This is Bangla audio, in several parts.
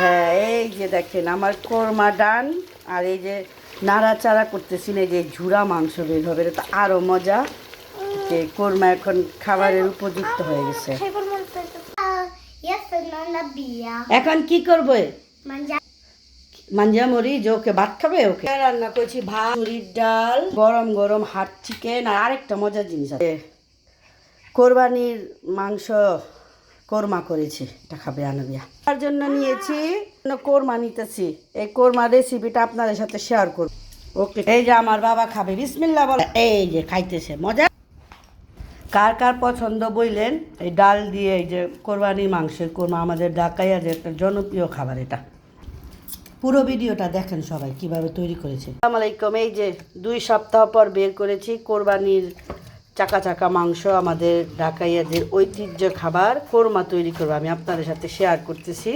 হ্যাঁ এই যে দেখেন আমার কোরমা ডান আর এই যে নাড়াচাড়া করতেছি না যে ঝুরা মাংস বের হবে, এটা আরও মজা। যে কোরমা এখন খাবারের উপযুক্ত হয়ে গেছে. এখন কি করবে? মাঞ্জা যে ওকে ভাত খাবে, ওকে। রান্না করছি ভাত, মুড়ির ডাল, গরম গরম হাট চিকেন আর আরেকটা মজার জিনিস আছে। কোরবানির মাংস কোরমা করেছি। এটা খাবে আনবিয়া। তার জন্য নিয়েছি কোরমা নিতেছি। এই কোরমা রেসিপিটা আপনাদের সাথে শেয়ার করব। ওকে, এই যে আমার বাবা খাবে বিসমিল্লা বলে। এই যে খাইতেছে, মজা। কার কার পছন্দ বইলেন? এই ডাল দিয়ে এই যে কোরবানির মাংসের কোরমা, আমাদের ঢাকাইয়া যে একটা জনপ্রিয় খাবার এটা। পুরো ভিডিওটা দেখেন সবাই কীভাবে তৈরি করেছে। আসসালামু আলাইকুম, এই যে দুই সপ্তাহ পর বের করেছি কোরবানির চাকা চাকা মাংস আমাদের ঢাকাইয়াদের ঐতিহ্য খাবার কোরমা তৈরি করব। আমি আপনাদের সাথে শেয়ার করতেছি।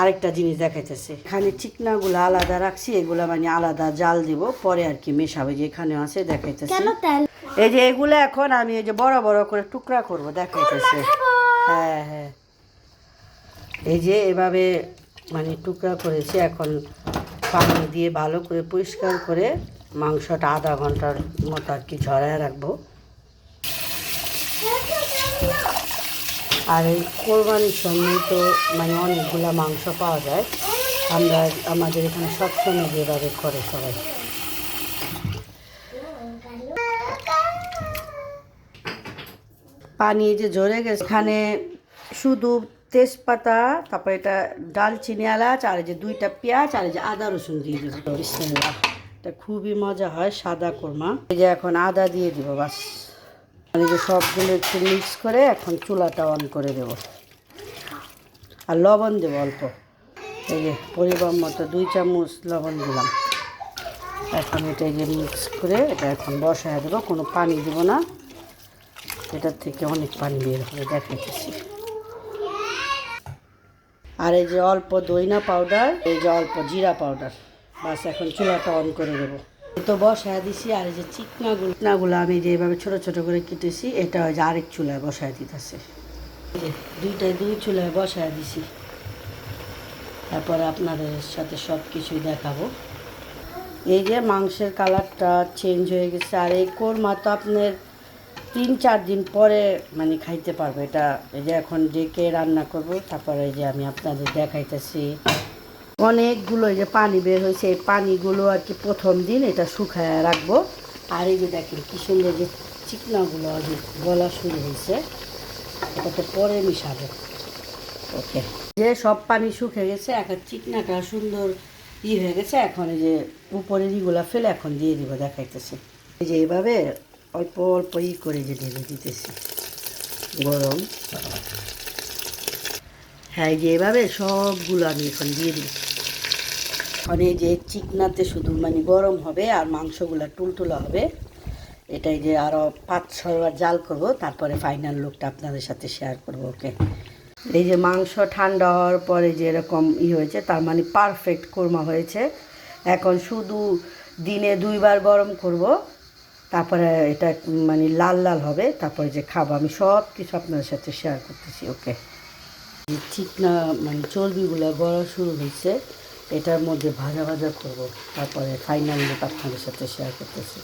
আরেকটা জিনিস দেখাইতেছে। এখানে চিকনাগুলো আলাদা রাখছি এগুলো মানে আলাদা জাল দিব পরে আর কি মেশাবে যে এখানে আছে দেখাইতেছি। এই যে এগুলো এখন আমি এই যে বড় বড় করে টুকরা করব দেখাইতেছে। হ্যাঁ হ্যাঁ। এই যে এভাবে মানে টুকরা করেছি এখন পানি দিয়ে ভালো করে পরিষ্কার করে মাংসটা আধা ঘণ্টার মতো আর কি ঝরায় রাখব। আর এই কোরবানির সঙ্গে তো মানে অনেকগুলো মাংস পাওয়া যায়। আমরা আমাদের এখানে সবসময় যেভাবে করে সবাই। পানি যে ঝরে গেছে, এখানে শুধু তেজপাতা, তারপর এটা ডালচিনি এলাচ, আর যে দুইটা পেঁয়াজ, আর যে আদা রসুন দিয়ে দেবো। বিসমিল্লাহ। এটা খুবই মজা হয়, সাদা কোরমা। এই যে এখন আদা দিয়ে দিব, বাস। আর যে সবগুলো একটু মিক্স করে এখন চুলাটা অন করে দেব। আর লবণ দেবো অল্প। এই যে পরিমাণ মতো দুই চামচ লবণ দিলাম। এখন এটা যে মিক্স করে এটা এখন বসায় দেবো, কোনো পানি দেবো না। এটার থেকে অনেক পানি বের হবে, দেখাইতেছি। আর এই যে অল্প দইনা পাউডার এই যে অল্প জিরা পাউডার বাস এখন চুলাটা অন করে দেবো। তো বসায় দিছি, আর এই যে চিকনাগুলো চিকনাগুলো আমি যে এভাবে ছোট ছোট করে কেটেছি, এটা ওই যে আরেক চুলায় বসায় দিতেছে। দুইটাই দুই চুলায় বসায় দিছি। তারপরে আপনাদের সাথে সব কিছুই দেখাবো। এই যে মাংসের কালারটা চেঞ্জ হয়ে গেছে, আর এই কোরমা তো আপনার তিন চার দিন পরে মানে খাইতে পারব। এটা এই যে এখন ডেকে রান্না করব, তারপরে এই যে আমি আপনাদের দেখাইতেছি। অনেকগুলো এই যে পানি বের হয়েছে, এই পানিগুলো আর কি প্রথম দিন এটা শুকায় রাখব। আর এই যে দেখেন কি সুন্দর যে চিকনাগুলো আর গলা শুরু হয়েছে, এটা তো পরে মিশাবো। ওকে। যে সব পানি শুকে গেছে, এখন চিকনাটা সুন্দর ই হয়ে গেছে, এখন এই যে উপরের ইগুলা ফেলে এখন দিয়ে দিব, দেখাইতেছে। এই যে এইভাবে অল্প অল্প ই করে যে ঢেলে দিতেছি। গরম। হ্যাঁ যে এভাবে সবগুলো আমি এখন দিয়ে দিই। মানে যে চিকনাতে শুধু মানে গরম হবে আর মাংসগুলো টুলটুলা হবে, এটাই যে আরও পাঁচ ছয়বার জাল করব, তারপরে ফাইনাল লুকটা আপনাদের সাথে শেয়ার করব ওকে এই যে মাংস ঠান্ডা হওয়ার পরে যে এরকম ই হয়েছে, তার মানে পারফেক্ট কোরমা হয়েছে। এখন শুধু দিনে দুইবার গরম করব তারপরে এটা মানে লাল লাল হবে, তারপরে যে খাব, আমি সব কিছু আপনার সাথে শেয়ার করতেছি ওকে ঠিক না মানে চর্বিগুলো গড়া শুরু হয়েছে, এটার মধ্যে ভাজা ভাজা করব, তারপরে ফাইনাল আপনাদের সাথে শেয়ার করতেছি।